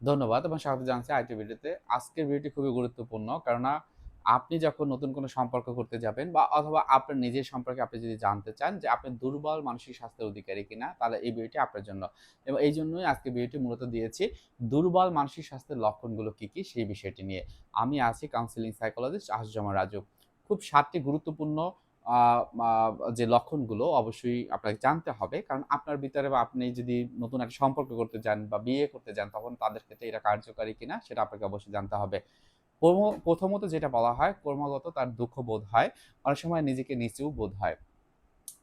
ধন্যবাদ এবং স্বাগত জানাচ্ছি আইটি ভিডিওতে। আজকের ভিডিওটি খুবই গুরুত্বপূর্ণ কেননা আপনি যখন নতুন কোনো সম্পর্ক করতে যাবেন বা অথবা আপনার নিজের সম্পর্কে আপনি যদি জানতে চান যে আপনি দুর্বল মানসিক স্বাস্থ্যের অধিকারী কিনা, তাহলে এই ভিডিওটি আপনার জন্য। এবং এই জন্যই আজকে ভিডিওটি মূলত দিয়েছি, দুর্বল মানসিক স্বাস্থ্যের লক্ষণগুলো কি কি সেই বিষয়টি নিয়ে। আমি আছি কাউন্সিলিং সাইকোলজিস্ট আসজমা রাজু। খুব সাতটি গুরুত্বপূর্ণ যে লক্ষণগুলো অবশ্যই আপনাকে জানতে হবে। কারণ আপনার ভিতরে বা আপনি যদি নতুন একটা সম্পর্ক করতে যান বা বিয়ে করতে যান, তখন তাদের ক্ষেত্রে এটা কার্যকারী কিনা সেটা আপনাকে অবশ্যই জানতে হবে। প্রথমত যেটা বলা হয়, ক্রমাগত তার দুঃখ বোধ হয়। অনেক সময় নিজেকে নিচেও বোধ হয়।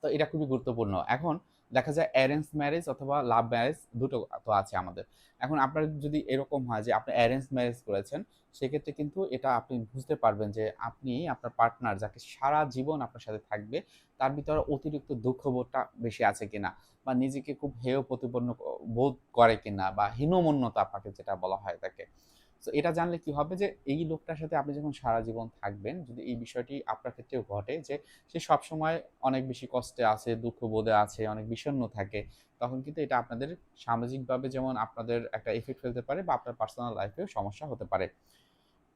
তো এটা খুবই গুরুত্বপূর্ণ। এখন দেখা যায় অ্যারেঞ্জ ম্যারেজ অথবা লাভ ম্যারেজ দুটো তো আছে আমাদের। এখন আপনার যদি এরকম হয় যে আপনি অ্যারেঞ্জ ম্যারেজ করেছেন, সেক্ষেত্রে কিন্তু এটা আপনি বুঝতে পারবেন যে আপনি আপনার পার্টনার যাকে সারা জীবন আপনার সাথে থাকবে, তার ভিতরে অতিরিক্ত দুঃখবোধটা বেশি আছে কিনা বা নিজেকে খুব হেয় প্রতিপন্ন বোধ করে কিনা বা হীনমন্যতা আপনাকে যেটা বলা হয় তাকে। তো এটা জানলে কি হবে যে এই লোকটার সাথে আপনি যখন সারা জীবন থাকবেন, যদি এই বিষয়টি আপনার ক্ষেত্রেও ঘটে যে সে সবসময় অনেক বেশি কষ্টে আছে দুঃখ বোধে আছে, অনেক বিষণ্ণ থাকে, তখন কিন্তু এটা আপনাদের সামাজিকভাবে যেমন আপনাদের একটা এফেক্ট ফেলতে পারে বা আপনার পার্সোনাল লাইফেও সমস্যা হতে পারে।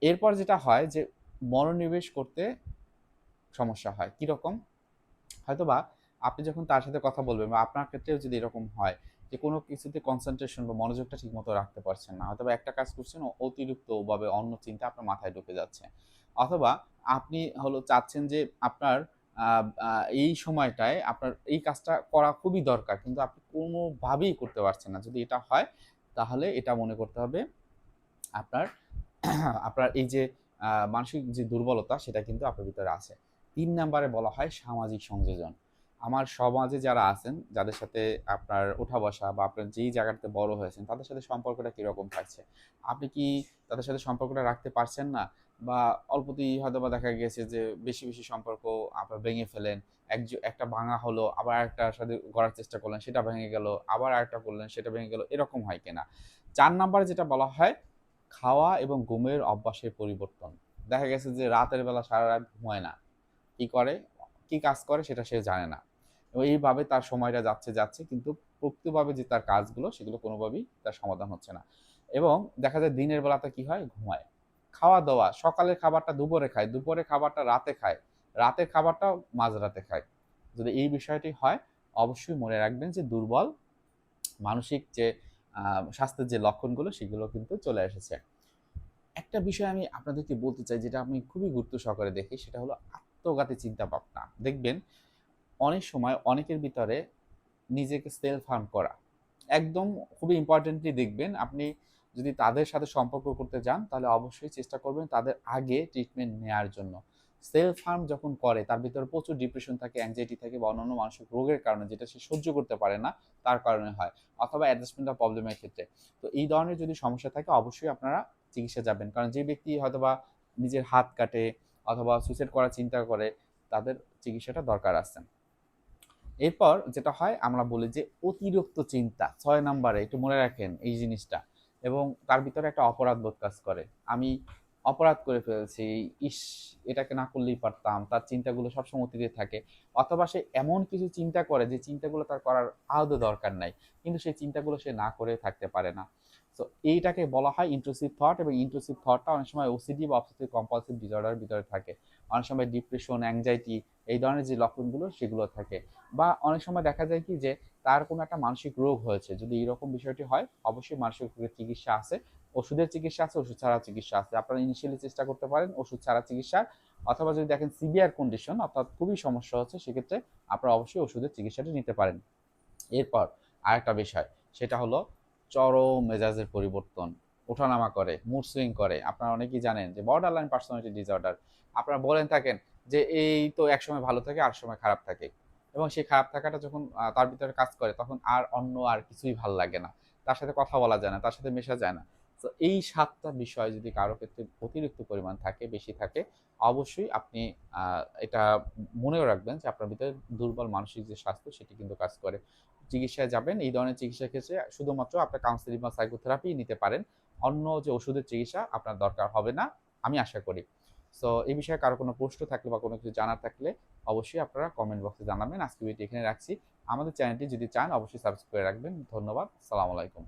এরপর যেটা হয় যে মনোনিবেশ করতে সমস্যা হয়। কীরকম? হয়তোবা আপনি যখন তার সাথে কথা বলবেন বা আপনার ক্ষেত্রেও যদি এরকম হয় যে কোনো কিছুতে কনসেন্ট্রেশন বা মনোযোগটা ঠিকমতো রাখতে পারছেন না। হয়তোবা একটা কাজ করছেন অতিরিক্তভাবে অন্য চিন্তা আপনার মাথায় ঢুকে যাচ্ছে। অথবা আপনি হলো চাচ্ছেন যে আপনার এই সময়টায় আপনার এই কাজটা করা খুবই দরকার, কিন্তু আপনি কোনোভাবেই করতে পারছেন না। যদি এটা হয়, তাহলে এটা মনে করতে হবে, আপনার আপনার এই যে মানসিক যে দুর্বলতা, সেটা কিন্তু আপনার ভিতরে আছে। তিন নাম্বারে বলা হয় সামাজিক সংযোজন। আমার সমাজে যারা আছেন, যাদের সাথে আপনার ওঠা বসা বা আপনার যেই জায়গাটাতে বড় হয়েছেন, তাদের সাথে সম্পর্কটা কীরকম থাকছে? আপনি কি তাদের সাথে সম্পর্কটা রাখতে পারছেন না? বা অল্পতেই হয়তো বা দেখা গেছে যে বেশি বেশি সম্পর্ক আপনার ভেঙে ফেলেন, এক একটা ভাঙা হলো, আবার একটার সাথে গড়ার চেষ্টা করলেন, সেটা ভেঙে গেল, আবার আরেকটা করলেন, সেটা ভেঙে গেল, এরকম হয় কিনা? চার নাম্বারে যেটা বলা হয়, খাওয়া এবং ঘুমের অভ্যাসের পরিবর্তন। দেখা গেছে যে রাতের বেলা সারা রাত ঘুমায় না। কি করে? কি কাজ করে সেটা সে জানে না। এইভাবে তার সময়টা যাচ্ছে যাচ্ছে কিন্তু প্রকৃতভাবে যে তার কাজগুলো সেগুলো কোনোভাবেই তার সমাধান হচ্ছে না। এবং দেখা যায় দিনের বেলাতে কি হয়? ঘুমায়। খাওয়া দাওয়া সকালের খাবারটা দুপুরে খায় দুপুরে খাবারটা রাতে খায়, রাতের খাবারটা মাঝরাতে খায়। যদি এই বিষয়টি হয়, অবশ্যই মনে রাখবেন যে দুর্বল মানসিক যে স্বাস্থ্যের যে লক্ষণগুলো সেগুলো কিন্তু চলে এসেছে। একটা বিষয় আমি আপনাদেরকে বলতে চাই যেটা আমি খুবই গুরুত্ব সহকারে দেখি, সেটা হলো আত্মঘাতী চিন্তা ভাবনা দেখবেন, অনেক সময় অনেকের ভিতরে নিজেকে সেলফ হার্ম করা। একদম খুবই ইম্পর্টেন্টলি দেখবেন, আপনি যদি তাদের সাথে সম্পর্ক করতে যান, তাহলে অবশ্যই চেষ্টা করবেন তাদের আগে ট্রিটমেন্ট নেওয়ার জন্য। সেলফ হার্ম যখন করে, তার ভিতরে প্রচুর ডিপ্রেশন থাকে অ্যাংজাইটি থাকে বা অন্যান্য মানসিক রোগের কারণে যেটা সে সহ্য করতে পারে না, তার কারণে হয় অথবা অ্যাডজাস্টমেন্ট প্রবলেমের ক্ষেত্রে। তো এই ধরনের যদি সমস্যা থাকে, অবশ্যই আপনারা চিকিৎসা যাবেন। কারণ যে ব্যক্তি হয়তোবা নিজের হাত কাটে অথবা সুইসাইড করার চিন্তা করে তাদের চিকিৎসাটা দরকার আছে। এরপর যেটা হয়, আমরা বলি যে অতিরিক্ত চিন্তা। ছয় নাম্বারে একটু মনে রাখেন এই জিনিসটা। এবং তার ভিতরে একটা অপরাধ বোধ কাজ করে। আমি অপরাধ করে ফেলেছি, ইস, এটাকে না করলেই পারতাম, তার চিন্তাগুলো সবসময় অতীতে থাকে। অথবা সে এমন কিছু চিন্তা করে যে চিন্তাগুলো তার করার আদৌ দরকার নাই, কিন্তু সেই চিন্তাগুলো সে না করে থাকতে পারে না। তো এইটাকে বলা হয় ইন্ট্রুসিভ থট এবং ইন্ট্রুসিভ থটটা অনেক সময় ওসিডি বা অবসেসিভ কম্পালসিভ ডিসঅর্ডারের ভিতরে থাকে। অনেক সময় ডিপ্রেশন অ্যাংজাইটি এই ধরনের যে লক্ষণগুলো সেগুলো থাকে। বা অনেক সময় দেখা যায় কি যে তার কোনো একটা মানসিক রোগ হয়েছে। যদি এরকম বিষয়টি হয়, অবশ্যই মানসিক রোগের চিকিৎসা আছে। ওষুধের চিকিৎসা আছে, ওষুধ ছাড়া চিকিৎসা আছে। আপনারা ইনিশিয়ালি চেষ্টা করতে পারেন ওষুধ ছাড়া চিকিৎসার অথবা যদি দেখেন সিভিয়ার কন্ডিশন অর্থাৎ খুবই সমস্যা হচ্ছে, সেক্ষেত্রে আপনারা অবশ্যই ওষুধের চিকিৎসাটি নিতে পারেন। এরপর আরেকটা বিষয়, সেটা হলো চরম মেজাজের পরিবর্তন, ওঠানামা করে মুড সুইং করে। আপনারা অনেকেই জানেন যে বর্ডার লাইন পার্সোনালিটি ডিসঅর্ডার আপনারা বলেন থাকেন যে এই তো এক সময় ভালো থাকে, আর সময় খারাপ থাকে। এবং সেই খারাপ থাকাটা যখন তার ভিতরে কাজ করে, তখন আর অন্য আর কিছুই ভালো লাগে না। তার সাথে কথা বলা যায় না, তার সাথে মেশা যায় না। তো এই সাতটা বিষয় যদি কারও ক্ষেত্রে অতিরিক্ত পরিমাণ থাকে, বেশি থাকে, অবশ্যই আপনি এটা মনেও রাখবেন যে আপনার ভিতরে দুর্বল মানসিক যে স্বাস্থ্য, সেটি কিন্তু কাজ করে। চিকিৎসায় যাবেন, এই ধরনের চিকিৎসার ক্ষেত্রে শুধুমাত্র আপনার কাউন্সিলিং বা সাইকোথেরাপি নিতে পারেন। অন্য যে ওষুধের চিকিৎসা আপনার দরকার হবে না, আমি আশা করি। সো এই বিষয়ে কারও কোনো প্রশ্ন থাকলে বা কোনো কিছু জানার থাকলে অবশ্যই আপনারা কমেন্ট বক্সে জানাবেন। আজকে ভিডিও এখানে রাখছি। আমাদের চ্যানেলটি যদি চান, অবশ্যই সাবস্ক্রাইব করে রাখবেন। ধন্যবাদ। সালাম আলাইকুম।